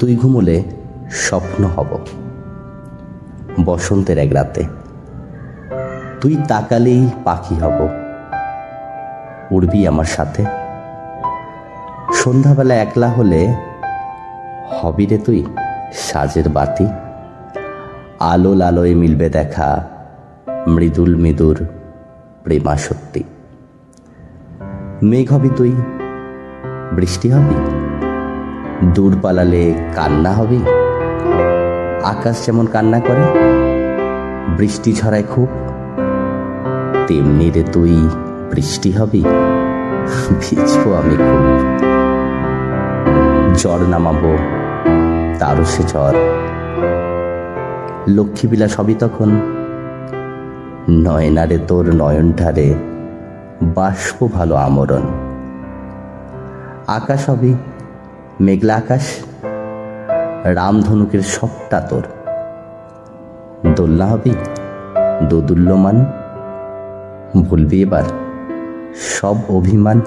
তুই ঘুমোলে স্বপ্ন হব। বসন্তের এক রাতে। তুই তাকালেই পাখি হব। উড়বি আমার সাথে। সন্ধ্যাবেলা একলা হলে হবি রে তুই সাজের বাতি। আলো লালোয় মিলবে দেখা মৃদুল মৃদুর প্রেমা সত্যি মেঘ হবি তুই বৃষ্টি হবে? দূর পালালে কান্না হবে? আকাশ যেমন কান্না করে, বৃষ্টি ছড়ায় খুব। তেমনি রে তুই বৃষ্টি হবি। ভিজবো আমি খুব। জ্বর নামাবো, তারও সে জ্বর লক্ষ্মীবিলা সবই তখন। নয়নারে তোর নয়নঠারে বাষ্প ভালো আমরণ। আকাশ হবে মেঘলা আকাশ রামধনুকের সবটা তোর। দোলনা হবে দোদুল্যমান ভুলবি এবার সব অভিমান।